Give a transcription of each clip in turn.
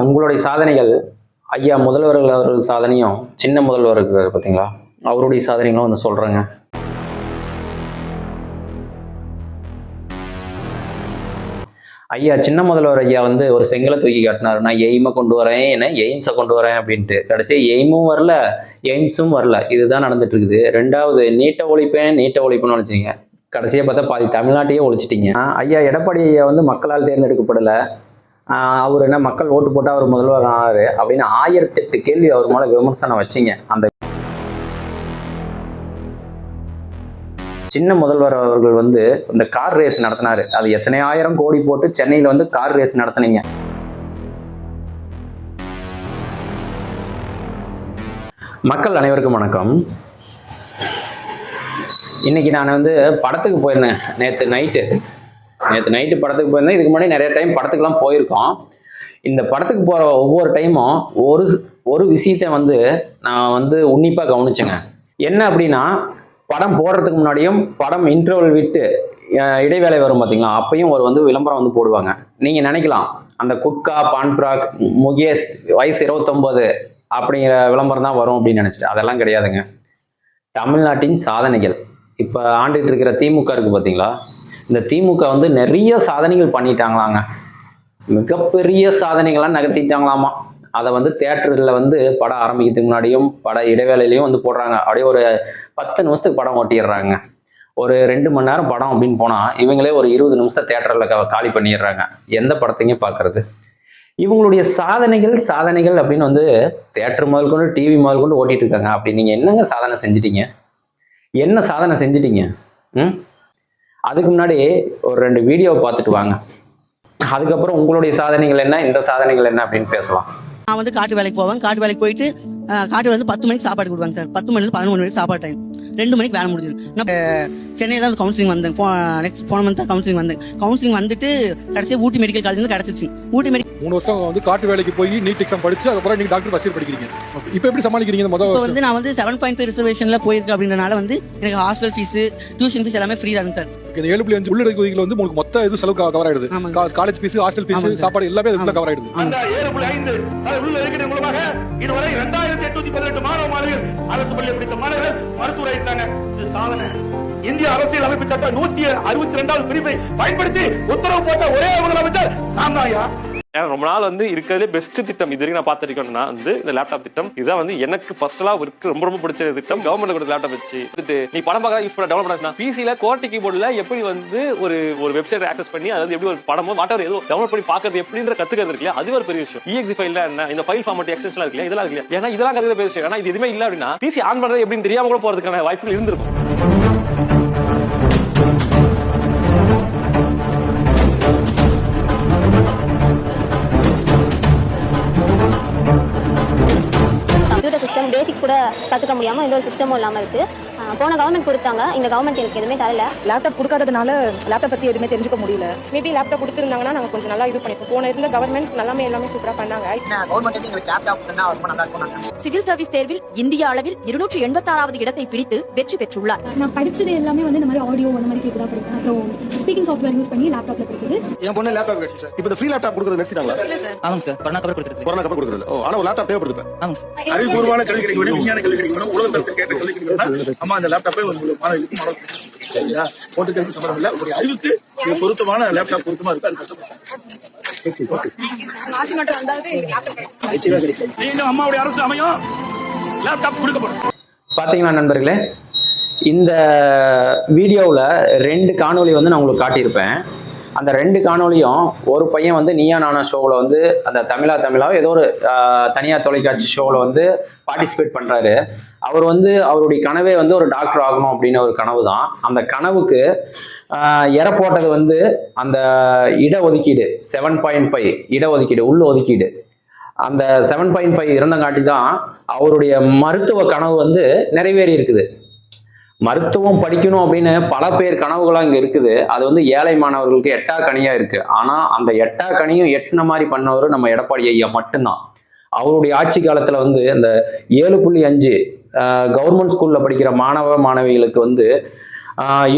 உங்களுடைய சாதனைகள் ஐயா முதல்வர்கள் அவர்கள் சாதனையும் சின்ன முதல்வர் பார்த்தீங்களா? அவருடைய சாதனைகளும் வந்து சொல்கிறேங்க ஐயா சின்ன முதல்வர் ஐயா வந்து ஒரு செங்கலை தூக்கி காட்டினார். நான் எய்மை கொண்டு வரேன் என்ன எய்ம்ஸை கொண்டு வரேன் அப்படின்ட்டு. கடைசியாக எய்மும் வரல எய்ம்ஸும் வரல. இதுதான் நடந்துட்டு இருக்குது ரெண்டாவது நீட்டை ஒழிப்பேன் நீட்டை ஒழிப்புன்னு நினச்சிங்க. கடைசியாக பார்த்தா பாதி தமிழ்நாட்டையே ஒழிச்சிட்டீங்க. ஐயா எடப்பாடி ஐயா வந்து மக்களால் தேர்ந்தெடுக்கப்படலை. அவர் என்ன மக்கள் ஓட்டு போட்டு அவர் முதல்வர் ஆனார் அப்படின்னு ஆயிரத்தெட்டு கேள்வி அவர் மேலே விமர்சனம் வச்சிங்க. அந்த சின்ன முதல்வர் அவர்கள் வந்து இந்த கார் ரேஸ் நடத்தினார். அது எத்தனை ஆயிரம் கோடி போட்டு சென்னையில் வந்து கார் ரேஸ் நடத்தினீங்க. மக்கள் அனைவருக்கும் வணக்கம். இன்னைக்கு நான் வந்து படத்துக்கு போயிருந்தேன் நேற்று நைட்டு நேற்று நைட்டு படத்துக்கு போயிருந்தேன். இதுக்கு முன்னாடி நிறைய டைம் படத்துக்குலாம் போயிருக்கோம். இந்த படத்துக்கு போகிற ஒவ்வொரு டைமும் ஒரு ஒரு விஷயத்தை வந்து நான் வந்து உன்னிப்பாக கவனிச்சேங்க. என்ன அப்படின்னா படம் போடுறதுக்கு முன்னாடியும் படம் இன்டர்வல் விட்டு இடைவேளை வரும் பார்த்தீங்களா அப்பையும் ஒரு வந்து விளம்பரம் வந்து போடுவாங்க. நீங்கள் நினைக்கலாம் அந்த குட்கா பான்பிராக் முகேஷ் வயசு இருபத்தொம்போது அப்படிங்கிற விளம்பரம் தான் வரும் அப்படின்னு நினச்சி அதெல்லாம் கிடையாதுங்க. தமிழ்நாட்டின் சாதனைகள். இப்போ ஆண்டுகிட்டு இருக்கிற திமுக இருக்கு பார்த்தீங்களா இந்த திமுக வந்து நிறைய சாதனைகள் பண்ணிட்டாங்களாங்க. மிகப்பெரிய சாதனைகள்லாம் நகர்த்திட்டாங்களாமா. அதை வந்து தேட்டரில் வந்து படம் ஆரம்பிக்கிறதுக்கு முன்னாடியும் பட இடைவேளையிலையும் வந்து போடுறாங்க. அப்படியே ஒரு பத்து நிமிஷத்துக்கு படம் ஓட்டிடுறாங்க. ஒரு ரெண்டு மணி நேரம் படம் அப்படின்னு போனால் இவங்களே ஒரு இருபது நிமிஷம் தேட்டரில் காலி பண்ணிடுறாங்க. எந்த படத்தையும் பார்க்கறது. இவங்களுடைய சாதனைகள் சாதனைகள் அப்படின்னு வந்து தேட்டர் முதல் கொண்டு டிவி முதல் கொண்டு ஓட்டிட்டு இருக்காங்க. அப்படி நீங்கள் என்னங்க சாதனை செஞ்சிட்டீங்க? என்ன சாதனை செஞ்சிட்டீங்க? ம்? அதுக்கு முன்னாடி ஒரு ரெண்டு வீடியோவை பார்த்துட்டு வாங்க. அதுக்கப்புறம் உங்களுடைய சாதனைகள் என்ன? இந்த சாதனைகள் என்ன? அப்படின்னு பேசலாம். நான் வந்து காட்டு வேலைக்கு போவேன். காட்டு வேலைக்கு போயிட்டு காட்டு வந்து பத்து மணிக்கு சாப்பாடு கொடுப்பாங்க சார். பத்து மணிலேருந்து பதினொன்று மணிக்கு சாப்பாடு டைம் ரெண்டு மணிக்கு வேலை முடிஞ்சிடும். நான் சென்னையில வந்து கவுன்சிலிங் வந்தேன். நெக்ஸ்ட் போன மந்த் கவுன்சிலிங் வந்தேன். கவுன்சிலிங் வந்துட்டு கடைசியாக ஊட்டி மெடிக்கல் காலேஜ் கிடைச்சிச்சு. ஊட்டி மெடிக்கல் மூணு வருஷம் வந்து காட்டு வேலைக்கு போய் நீட் எக்ஸாம் படிச்சு அதுக்கப்புறம் நீங்க டாக்டர் ஃபர்ஸ்ட் இயர் படிக்கிறீங்க. இப்போ எப்படி சமாளிக்கிறீங்க முதல் வந்து நான் வந்து செவன் பாயிண்ட் ஃபைவ் ரிசர்வேஷன்ல போயிருக்கு அப்படின்றனால வந்து எனக்கு ஹாஸ்டல் ஃபீஸ் டியூஷன் ஃபீஸ் எல்லாமே ஃப்ரீ தான் சார். இந்த ஏழு புள்ளி அஞ்சு உள்ளடக்கு ஒதுக்கீடுல வந்து உங்களுக்கு மொத்த இது செலவு கவர் ஆயிடுது. College fees hostel fees. சாப்பாடு எல்லாமே அதுக்குள்ள. கவர் ஆயிடுது. அந்த ஏழு புள்ளி ஐந்து உள்ள இருக்கிற மூலமாக இதுவரை இரண்டாயிரத்தி எட்நூத்தி பதினெட்டு மாணவ மாணவிகள் அரசு பள்ளியில் படித்த மாணவர்கள் மருத்துவராயிட்டாங்க இது சாதனை. இந்திய அரசியல் அமைப்பு சட்டம் நூத்தி அறுபத்தி ரெண்டாவது பிரிவை பயன்படுத்தி உத்தரவு போட்ட ஒரே முதலமைச்சர் நான் தான் ஐயா. ஏன்னா ரொம்ப நாள் வந்து இருக்கிறதுலே பெஸ்ட் திட்டம். இது வரைக்கும் நான் பார்த்துருக்கேன்னா வந்து இந்த லேப்டாப் திட்டம். இதுதான் வந்து எனக்கு பர்சனலா இருக்கு ரொம்ப ரொம்ப பிடிச்ச திட்டம். கவர்மெண்ட் கொடுத்த லேப்டாப் வச்சு வந்துட்டு நீ படம் பார்க்க யூஸ் பண்ண டெவலப் பண்ணா பிசியில கோர்ட்டி கீபோர்டில் எப்படி வந்து ஒரு ஒரு வெப்சைட் ஆக்சஸ் பண்ணி அது வந்து எப்படி ஒரு படமோ மாட்டவர் ஏதோ டெவலப் பண்ணி பார்க்கறது எப்படின்ற கத்துக்கிறது இருக்கு இல்லையா அது ஒரு பெரிய விஷயம். இஎக்ஸி ஃபைல் என்ன? இந்த ஃபைல் ஃபார்மட் எக்ஸஸ்லாம் இருக்கு இதெல்லாம் இருக்கு இல்லையா ஏன்னா இதெல்லாம் கத்துக்கிற பெரிய விஷயம். ஏன்னா இது எதுவுமே இல்லை அப்படின்னா பிசி ஆன் பண்றது எப்படின்னு தெரியாம கூட போறதுக்கான வாய்ப்புகள் இருந்திருக்கும். பேசிக்ஸ் கூட கற்றுக்க முடியாமல் எந்த ஒரு சிஸ்டமும் இல்லாமல் இருக்குது போன கவர்மெண்ட் கொடுத்தாங்க. இந்த கவர்மெண்ட் எனக்கு எதுவுமே தரல. லேப்டாப் கொடுக்காததுனால லேப்டாப் பத்தி எதுவுமே தெரிஞ்சுக்க முடியல. மேபி லேப்டாப் கொடுத்துருந்தாங்கன்னா நாங்கள் கொஞ்சம் நல்லா இது பண்ணிப்போம். போன இருந்த கவர்மெண்ட் நல்லாமே எல்லாமே சூப்பராக பண்ணாங்க. கவர்மெண்ட் எங்களுக்கு லேப்டாப் ரொம்ப நல்லா இருக்கும் சிவில் சர்வீஸ் தேர்வில் இந்திய அளவில் இருநூற்றி எண்பத்தாறாவது இடத்தை பிடித்து வெற்றி பெற்றுள்ளார். நான் படிச்சது எல்லாமே வந்து இந்த மாதிரி ஆடியோ அந்த மாதிரி கேட்டு தான் படிப்பேன். அப்புறம் ஸ்பீக்கிங் சாஃப்ட்வேர் யூஸ் பண்ணி லேப்டாப்ல படிச்சது. என் பொண்ணு லேப்டாப் கிடைச்சு சார் இப்போ ஃப்ரீ லேப்டாப் கொடுக்குறது நிறுத்திட்டாங்களா? ஆமாங்க சார் கொரோனா கவர் கொடுத்துருக்கு கொரோனா கப்பல் கொடுக்குறது. ஓ ஆனா ஒரு லேப்டாப் தேவைப்படுது. ஆமாங்க சார் அறிவுபூர்வமான கல்வி கிடைக்க வேண்டும் விஞ்ஞான கல்வி கிடைக்க வேண்டும் உலக தரத்தில் கேட்ட கல்வி கிடைக்க வேண்டும் அம்மா அந்த லேப்டாப்பே ஒரு மாணவிகளுக்கு மாணவர்களுக்கு சரியா? ஓட்டுக்கல்வி சம்பந்தம் இல்லை. உங்களுடைய அறிவுக்கு இது பொருத்தமான லேப்டாப் பொருத்தமா இருக்கு. அது கத்துக்கலாம் மீண்டும் அம்மாவுடைய அரசு அமையும். லேப்டாப் கொடுக்கப்படும். பார்த்தீங்களா நண்பர்களே இந்த வீடியோவில் ரெண்டு காணொளி வந்து நான் உங்களுக்கு காட்டியிருப்பேன். அந்த ரெண்டு காணொலியும் ஒரு பையன் வந்து நீயா நானா ஷோவில் வந்து அந்த தமிழா தமிழா ஏதோ ஒரு தனியார் தொலைக்காட்சி ஷோவில் வந்து பார்ட்டிசிபேட் பண்ணுறாரு அவர் வந்து அவருடைய கனவே வந்து ஒரு டாக்டர் ஆகணும் அப்படின்னு ஒரு கனவு தான் அந்த கனவுக்கு இற போட்டது வந்து அந்த இட ஒதுக்கீடு செவன் பாயிண்ட் ஃபைவ் இட ஒதுக்கீடு உள்ள ஒதுக்கீடு அந்த செவன் பாயிண்ட் ஃபைவ் இருந்தங்காட்டி தான் அவருடைய மருத்துவ கனவு வந்து நிறைவேறி இருக்குது மருத்துவம் படிக்கணும் அப்படின்னு பல பேர் கனவுகளாக இங்கே இருக்குது. அது வந்து ஏழை மாணவர்களுக்கு எட்டா கனியாக இருக்குது ஆனால் அந்த எட்டா கனியும் எட்டின மாதிரி பண்ணவர் நம்ம எடப்பாடி ஐயா மட்டும்தான். அவருடைய ஆட்சி காலத்தில் வந்து அந்த ஏழு புள்ளி அஞ்சு கவர்மெண்ட் ஸ்கூலில் படிக்கிற மாணவ மாணவிகளுக்கு வந்து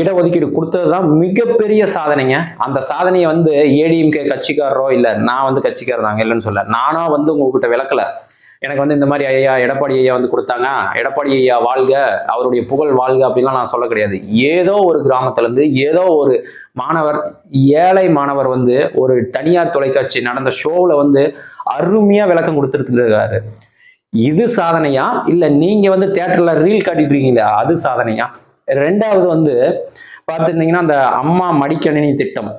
இடஒதுக்கீடு கொடுத்தது தான் மிகப்பெரிய சாதனைங்க. அந்த சாதனையை வந்து ஏடிஎம்கே கட்சிக்காரரோ இல்லை நான் வந்து கட்சிக்காரர் தாங்க இல்லைன்னு சொல்ல நானும் வந்து உங்ககிட்ட விளக்கலை. எனக்கு வந்து இந்த மாதிரி ஐயா எடப்பாடி ஐயா வந்து கொடுத்தாங்க எடப்பாடி ஐயா வாழ்க அவருடைய புகழ் வாழ்க அப்படின்லாம் நான் சொல்ல கிடையாது. ஏதோ ஒரு கிராமத்துலேருந்து ஏதோ ஒரு மாணவர் ஏழை மாணவர் வந்து ஒரு தனியார் தொலைக்காட்சி நடந்த ஷோவில் வந்து அருமையாக விளக்கம் கொடுத்துருக்காரு இது சாதனையா? இல்லை நீங்கள் வந்து தேட்டரில் ரீல் காட்டிட்டு இருக்கீங்களா? அது சாதனையா? ரெண்டாவது வந்து பார்த்துருந்தீங்கன்னா அந்த அம்மா மடிக்கணினி திட்டம்.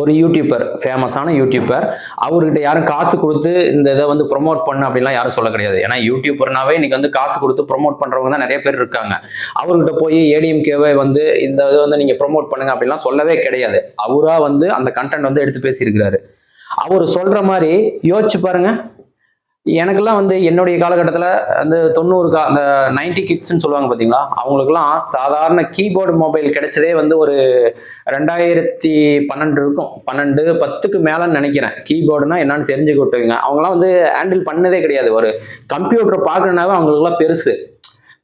ஒரு யூடியூபர் ஃபேமஸான யூடியூபர் அவர்கிட்ட யாரும் காசு கொடுத்து இந்த இதை வந்து ப்ரொமோட் பண்ணு அப்படின்லாம் யாரும் சொல்ல கிடையாது. ஏன்னா யூடியூபர்னாவே இன்னைக்கு வந்து காசு கொடுத்து ப்ரொமோட் பண்ணுறவங்க தான் நிறைய பேர் இருக்காங்க. அவர்கிட்ட போய் ஏடிஎம்கேவை வந்து இந்த இதை வந்து நீங்கள் ப்ரொமோட் பண்ணுங்க அப்படிலாம் சொல்லவே கிடையாது. அவராக வந்து அந்த கண்டென்ட் வந்து எடுத்து பேசியிருக்கிறாரு. அவர் சொல்கிற மாதிரி யோசிச்சு பாருங்கள் எனக்கெல்லாம் வந்து என்னுடைய காலகட்டத்தில் அந்த தொண்ணூறு கா அந்த நைன்டி கிட்ஸ்ன்னு சொல்லுவாங்க பார்த்தீங்களா அவங்களுக்குலாம் சாதாரண கீபோர்டு மொபைல் கிடைச்சதே வந்து ஒரு ரெண்டாயிரத்தி பன்னெண்டு இருக்கும். பன்னெண்டு பத்துக்கு மேலேன்னு நினைக்கிறேன். கீபோர்டுனா என்னன்னு தெரிஞ்சுக்கிட்டுங்க அவங்களாம் வந்து ஹேண்டில் பண்ணதே கிடையாது. ஒரு கம்ப்யூட்டரை பார்க்கணுனாவே அவங்களுக்குலாம் பெருசு.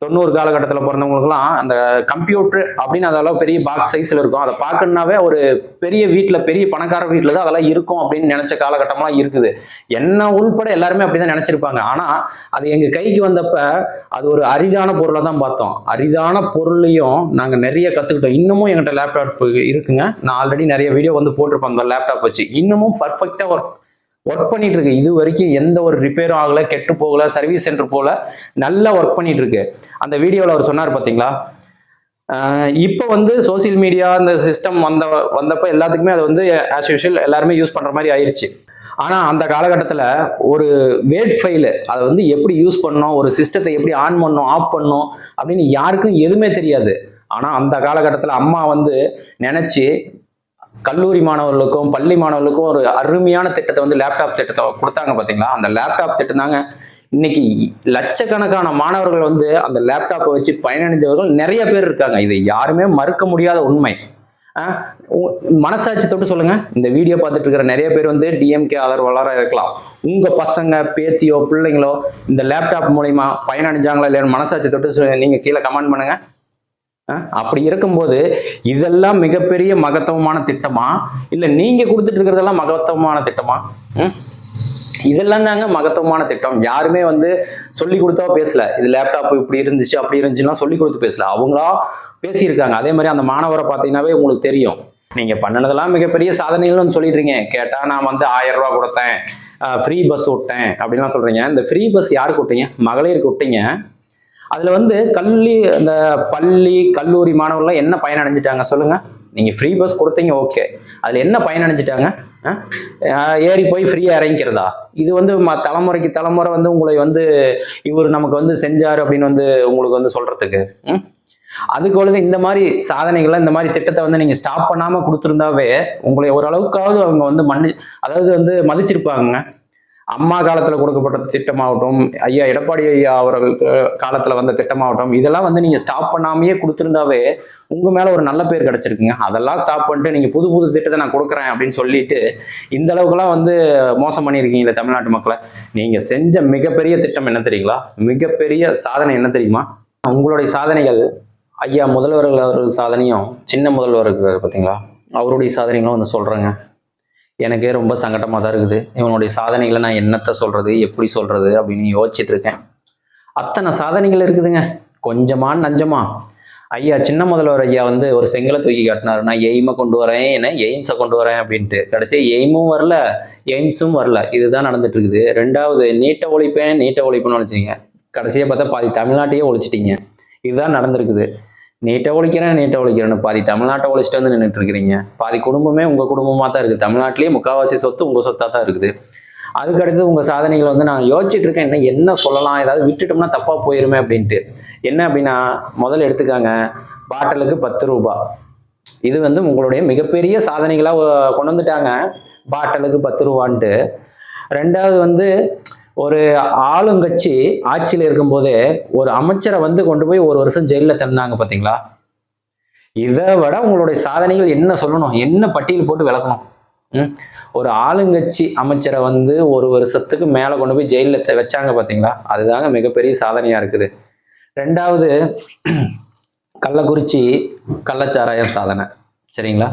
தொண்ணூறு காலகட்டத்தில் பிறந்தவங்களுக்குலாம் அந்த கம்ப்யூட்டர் அப்படின்னு அதெல்லாம் பெரிய பாக்ஸ் சைஸில் இருக்கும். அதை பார்க்கணுனாவே ஒரு பெரிய வீட்டில் பெரிய பணக்கார வீட்டில் தான் அதெல்லாம் இருக்கும் அப்படின்னு நினச்ச காலகட்டம்லாம் இருக்குது. என்ன உள்பட எல்லாருமே அப்படி தான் நினச்சிருப்பாங்க. ஆனால் அது எங்கள் கைக்கு வந்தப்ப அது ஒரு அரிதான பொருளை தான் பார்த்தோம். அரிதான பொருளையும் நாங்கள் நிறைய கற்றுக்கிட்டோம் இன்னமும் எங்கிட்ட லேப்டாப் இருக்குங்க. நான் ஆல்ரெடி நிறைய வீடியோ வந்து போட்டிருப்பேன் அந்த லேப்டாப் வச்சு. இன்னமும் பர்ஃபெக்டாக ஒர்க் ஒர்க் பண்ணிட்டு இருக்கு இது வரைக்கும் எந்த ஒரு ரிப்பேரும் ஆகல கெட்டு போகல சர்வீஸ் சென்டர் போல நல்லா ஒர்க் பண்ணிட்டு இருக்கு அந்த வீடியோவில் அவர் சொன்னார் பார்த்தீங்களா இப்போ வந்து சோஷியல் மீடியா இந்த சிஸ்டம் வந்த வந்தப்போ எல்லாத்துக்குமே அது வந்து ஆஸ் யூஷுவல் எல்லாருமே யூஸ் பண்ணுற மாதிரி ஆயிடுச்சு ஆனால் அந்த காலகட்டத்தில் ஒரு வேட் ஃபைலு அதை வந்து எப்படி யூஸ் பண்ணோம் ஒரு சிஸ்டத்தை எப்படி ஆன் பண்ணோம் ஆஃப் பண்ணோம் அப்படின்னு யாருக்கும் எதுவுமே தெரியாது. ஆனால் அந்த காலகட்டத்தில் அம்மா வந்து நினச்சி கல்லூரி மாணவர்களுக்கும் பள்ளி மாணவர்களுக்கும் ஒரு அருமையான திட்டத்தை வந்து லேப்டாப் திட்டத்தை கொடுத்தாங்க பார்த்தீங்களா அந்த லேப்டாப் திட்டம் தாங்க இன்னைக்கு லட்சக்கணக்கான மாணவர்கள் வந்து அந்த லேப்டாப்பை வச்சு பயனடைந்தவர்கள் நிறைய பேர் இருக்காங்க. இதை யாருமே மறுக்க முடியாத உண்மை. மனசாட்சி தொட்டு சொல்லுங்க. இந்த வீடியோ பார்த்துட்டு இருக்கிற நிறைய பேர் வந்து டிஎம்கே ஆதரவாளராக இருக்கலாம். உங்க பசங்க பேத்தியோ பிள்ளைங்களோ இந்த லேப்டாப் மூலயமா பயனடைஞ்சாங்களா இல்லையான்னு மனசாட்சி தொட்டு சொல்லு- நீங்க கீழே கமெண்ட் பண்ணுங்க. அப்படி இருக்கும்போது இதெல்லாம் மிகப்பெரிய மகத்துவமான திட்டமா? இல்லை நீங்க கொடுத்துட்டு இருக்கிறதெல்லாம் மகத்துவமான திட்டமா? ம்? இதெல்லாம் தாங்க மகத்துவமான திட்டம். யாருமே வந்து சொல்லி கொடுத்தா பேசல. இது லேப்டாப் இப்படி இருந்துச்சு அப்படி இருந்துச்சுன்னா சொல்லி கொடுத்து பேசல. அவங்களா பேசியிருக்காங்க. அதே மாதிரி அந்த மாணவரை பார்த்தீங்கன்னாவே உங்களுக்கு தெரியும். நீங்க பண்ணதெல்லாம் மிகப்பெரிய சாதனைகள்னு சொல்லிடுறீங்க கேட்டா நான் வந்து ஆயிரம் ரூபா கொடுத்தேன். ஃப்ரீ பஸ் விட்டேன் அப்படின்லாம் சொல்றீங்க. இந்த ஃப்ரீ பஸ் யாருக்கு விட்டீங்க மகளிருக்கு விட்டீங்க அதில் வந்து கல்வி அந்த பள்ளி கல்லூரி மாணவர்கள்லாம் என்ன பயனடைஞ்சிட்டாங்க சொல்லுங்கள் நீங்கள் ஃப்ரீ பஸ் கொடுத்தீங்க ஓகே அதில் என்ன பயனடைஞ்சிட்டாங்க? ஆ? ஏறி போய் ஃப்ரீயாக இறங்கிக்கிறதா? இது வந்து ம தலைமுறைக்கு தலைமுறை வந்து உங்களை வந்து இவர் நமக்கு வந்து செஞ்சார் அப்படின்னு வந்து உங்களுக்கு வந்து சொல்கிறதுக்கு அதுக்கு பொழுது இந்த மாதிரி சாதனைகளை இந்த மாதிரி திட்டத்தை வந்து நீங்கள் ஸ்டாப் பண்ணாமல் கொடுத்துருந்தாவே உங்களை ஓரளவுக்காவது அவங்க வந்து மன்னி அதாவது வந்து மதிச்சிருப்பாங்க அம்மா காலத்தில் கொடுக்கப்பட்ட திட்டமாகட்டும் ஐயா எடப்பாடி ஐயா அவர்கள் காலத்தில் வந்த திட்டமாகட்டும் இதெல்லாம் வந்து நீங்கள் ஸ்டாப் பண்ணாமையே கொடுத்துருந்தாவே உங்கள் மேலே ஒரு நல்ல பேர் கிடச்சிருக்குங்க. அதெல்லாம் ஸ்டாப் பண்ணிட்டு நீங்கள் புது புது திட்டத்தை நான் கொடுக்குறேன் அப்படின்னு சொல்லிட்டு இந்த அளவுக்குலாம் வந்து மோசம் பண்ணியிருக்கீங்களே தமிழ்நாட்டு மக்களை. நீங்கள் செஞ்ச மிகப்பெரிய திட்டம் என்ன தெரியுங்களா? மிகப்பெரிய சாதனை என்ன தெரியுமா? உங்களுடைய சாதனைகள் ஐயா முதல்வர்கள் அவர்கள் சாதனையும் சின்ன முதல்வர் இருக்கிறாரு பார்த்தீங்களா அவருடைய சாதனைகளும் வந்து சொல்கிறேங்க எனக்கே ரொம்ப சங்கடமாக தான் இருக்குது. இவனுடைய சாதனைகளை நான் என்னத்தை சொல்கிறது எப்படி சொல்கிறது அப்படின்னு யோசிச்சுட்டு இருக்கேன் அத்தனை சாதனைகள் இருக்குதுங்க. கொஞ்சமா நஞ்சமா. ஐயா சின்ன முதல்வர் ஐயா வந்து ஒரு செங்கலை தூக்கி காட்டினார். நான் எய்மை கொண்டு வரேன் என்ன எய்ம்ஸை கொண்டு வரேன் அப்படின்ட்டு. கடைசியாக எய்மும் வரல எய்ம்ஸும் வரல. இதுதான் நடந்துட்டு இருக்குது ரெண்டாவது நீட்டை ஒழிப்பேன் நீட்டை ஒழிப்புன்னு நினச்சிங்க கடைசியாக பார்த்தா பாதி தமிழ்நாட்டையே ஒழிச்சிட்டிங்க. இதுதான் நடந்திருக்குது. நீட்டை ஒழிக்கிறேன் நீட்டை ஒழிக்கிறேன்னு. பாதி தமிழ்நாட்டை ஒழிச்சிட்டு வந்து நின்றுட்டு இருக்கிறீங்க பாதி குடும்பமே உங்கள் குடும்பமாக தான் இருக்குது. தமிழ்நாட்டிலேயே முக்கால்வாசி சொத்து உங்கள் சொத்தாக தான் இருக்குது. அதுக்கு அடுத்து உங்கள் சாதனைகளை வந்து நான் யோசிச்சுட்டு இருக்கேன் என்ன என்ன சொல்லலாம்? ஏதாவது விட்டுட்டோம்னா தப்பாக போயிருமே அப்படின்ட்டு. என்ன அப்படின்னா முதல்ல எடுத்துக்காங்க பாட்டிலுக்கு பத்து ரூபா. இது வந்து உங்களுடைய மிகப்பெரிய சாதனைகளாக கொண்டு வந்துட்டாங்க. பாட்டிலுக்கு பத்து ரூபான்ட்டு. ரெண்டாவது வந்து ஒரு ஆளுங்கட்சி ஆட்சியில் இருக்கும்போதே ஒரு அமைச்சரை வந்து கொண்டு போய் ஒரு வருஷம் ஜெயிலில் தந்தாங்க பார்த்தீங்களா இதை விட உங்களுடைய சாதனைகள் என்ன சொல்லணும்? என்ன பட்டியல் போட்டு விளக்கணும்? ம்? ஒரு ஆளுங்கட்சி அமைச்சரை வந்து ஒரு வருஷத்துக்கு மேலே கொண்டு போய் ஜெயிலில் வச்சாங்க பார்த்தீங்களா அதுதாங்க மிகப்பெரிய சாதனையாக இருக்குது. ரெண்டாவது கள்ளக்குறிச்சி கள்ளச்சாராய சாதனை. சரிங்களா?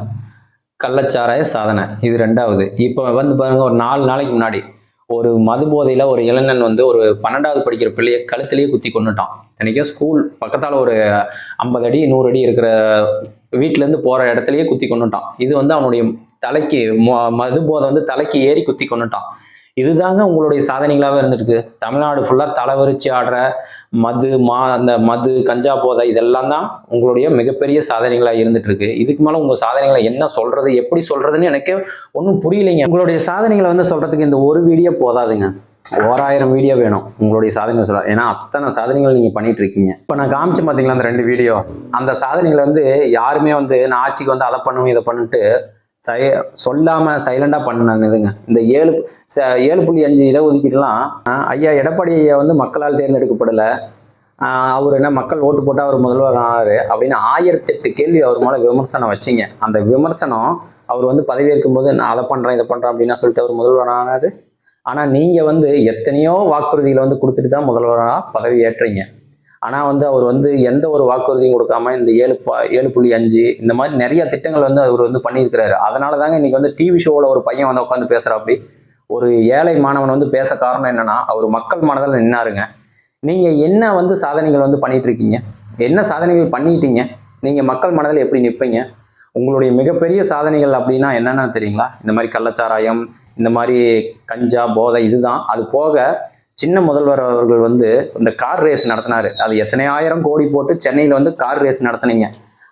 கள்ளச்சாராய சாதனை. இது ரெண்டாவது. இப்போ வந்து பாருங்கள் ஒரு நாலு நாளைக்கு முன்னாடி ஒரு மது போதையில் ஒரு இளைஞன் வந்து ஒரு பன்னெண்டாவது படிக்கிற பிள்ளைய கழுத்திலேயே குத்தி கொண்டுட்டான் இன்றைக்கும் ஸ்கூல் பக்கத்தால் ஒரு ஐம்பது அடி நூறு அடி இருக்கிற வீட்டிலேருந்து போகிற இடத்துலயே குத்தி கொண்டுட்டான் இது வந்து அவனுடைய தலைக்கு ம- மது போதை வந்து தலைக்கு ஏறி குத்தி கொண்டுட்டான் இதுதாங்க உங்களுடைய சாதனைகளாகவே இருந்திருக்கு. தமிழ்நாடு ஃபுல்லாக தலைவரிச்சு ஆடுற மது மா அந்த மது கஞ்சா போதை இதெல்லாம் தான் உங்களுடைய மிகப்பெரிய சாதனைகளாக இருந்துட்டு இருக்கு இதுக்கு மேலே உங்கள் சாதனைகளை என்ன சொல்றது எப்படி சொல்றதுன்னு எனக்கே ஒன்றும் புரியலைங்க. உங்களுடைய சாதனைகளை வந்து சொல்றதுக்கு இந்த ஒரு வீடியோ போதாதுங்க. ஓராயிரம் வீடியோ வேணும் உங்களுடைய சாதனைகள் சொல்ல ஏன்னா அத்தனை சாதனைகள் நீங்கள் பண்ணிட்டு இருக்கீங்க இப்போ நான் காமிச்சு பார்த்தீங்களா அந்த ரெண்டு வீடியோ? அந்த சாதனைகளை வந்து யாருமே வந்து நான் ஆட்சிக்கு வந்து அதை பண்ணுவேன் இதை பண்ணிட்டு சை சொல்லாமல் சைலண்டாக பண்ணாங்க இதுங்க. இந்த ஏழு ச- ஏழு புள்ளி அஞ்சு இடஒதுக்கீடுலாம் ஐயா எடப்பாடி ஐயா வந்து மக்களால் தேர்ந்தெடுக்கப்படலை. அவர் என்ன மக்கள் ஓட்டு போட்டால் அவர் முதல்வர் ஆனார் அப்படின்னு ஆயிரத்தெட்டு கேள்வி அவர் மேலே விமர்சனம் வச்சிங்க. அந்த விமர்சனம் அவர் வந்து பதவியேற்கும் போது நான் அதை பண்ணுறேன் இதை பண்ணுறேன் அப்படின்னா சொல்லிட்டு அவர் முதல்வர் ஆனார். ஆனால் நீங்கள் வந்து எத்தனையோ வாக்குறுதிகளை வந்து கொடுத்துட்டு தான் முதல்வராக பதவி ஏற்றீங்க. ஆனால் வந்து அவர் வந்து எந்த ஒரு வாக்குறுதியும் கொடுக்காம இந்த ஏழு ப ஏழு புள்ளி அஞ்சு இந்த மாதிரி நிறைய திட்டங்கள் வந்து அவர் வந்து பண்ணியிருக்கிறாரு. அதனால தாங்க இன்னைக்கு வந்து டிவி ஷோவில் ஒரு பையன் வந்து உட்காந்து பேசுகிறாப்படி ஒரு ஏழை மாணவன் வந்து பேச காரணம் என்னன்னா அவர் மக்கள் மனதில் நின்னாருங்க. நீங்கள் என்ன வந்து சாதனைகள் வந்து பண்ணிட்டு இருக்கீங்க என்ன சாதனைகள் பண்ணிட்டீங்க? நீங்கள் மக்கள் மனதில் எப்படி நிற்பீங்க உங்களுடைய மிகப்பெரிய சாதனைகள் அப்படின்னா என்னென்ன தெரியுங்களா? இந்த மாதிரி கள்ளச்சாராயம் இந்த மாதிரி கஞ்சா போதை இதுதான். அது போக சின்ன முதல்வர் அவர்கள் வந்து இந்த கார் ரேஸ் நடத்தினாரு. அது எத்தனை ஆயிரம் கோடி போட்டு சென்னையில் வந்து கார் ரேஸ் நடத்துனீங்க.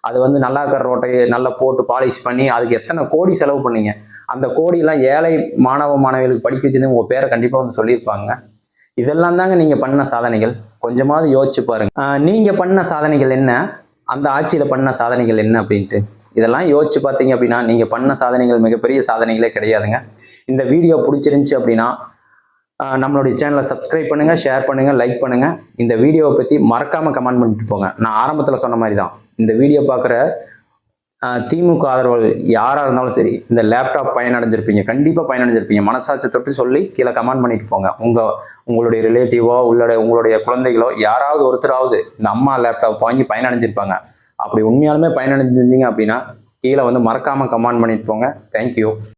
அது வந்து நல்லா கர் ரோட்டையை நல்லா போட்டு பாலிஷ் பண்ணி அதுக்கு எத்தனை கோடி செலவு பண்ணீங்க? அந்த கோடியெல்லாம் ஏழை மாணவ மாணவிகளுக்கு படிக்க வச்சது உங்கள் பேரை கண்டிப்பாக வந்து சொல்லியிருப்பாங்க. இதெல்லாம் தாங்க நீங்கள் பண்ண சாதனைகள். கொஞ்சமாவது யோசிச்சு பாருங்க. ஆஹ் நீங்க பண்ண சாதனைகள் என்ன? அந்த ஆட்சியில் பண்ண சாதனைகள் என்ன அப்படின்ட்டு. இதெல்லாம் யோசிச்சு பார்த்தீங்க அப்படின்னா நீங்கள் பண்ண சாதனைகள் மிகப்பெரிய சாதனைகளே கிடையாதுங்க. இந்த வீடியோ பிடிச்சிருந்துச்சி அப்படின்னா நம்மளுடைய சேனலை சப்ஸ்கிரைப் பண்ணுங்கள் ஷேர் பண்ணுங்கள் லைக் பண்ணுங்கள் இந்த வீடியோவை பற்றி மறக்காமல் கமெண்ட் பண்ணிட்டு போங்க. நான் ஆரம்பத்தில் சொன்ன மாதிரி தான் இந்த வீடியோ பார்க்குற திமுக ஆதரவாளர்கள் யாராக இருந்தாலும் சரி இந்த லேப்டாப் பயனடைஞ்சிருப்பீங்க. கண்டிப்பாக பயனடைஞ்சிருப்பீங்க. மனசாட்சி தொட்டு சொல்லி கீழே கமெண்ட் பண்ணிட்டு போங்க. உங்கள் உங்களுடைய ரிலேட்டிவோ உங்களுடைய உங்களுடைய குழந்தைகளோ யாராவது ஒருத்தராவது இந்த அம்மா லேப்டாப் வாங்கி பயனடைஞ்சிருப்பாங்க. அப்படி உண்மையாலுமே பயனடைஞ்சிருந்தீங்க அப்படின்னா கீழே வந்து மறக்காமல் கமெண்ட் பண்ணிட்டு போங்க. தேங்க்யூ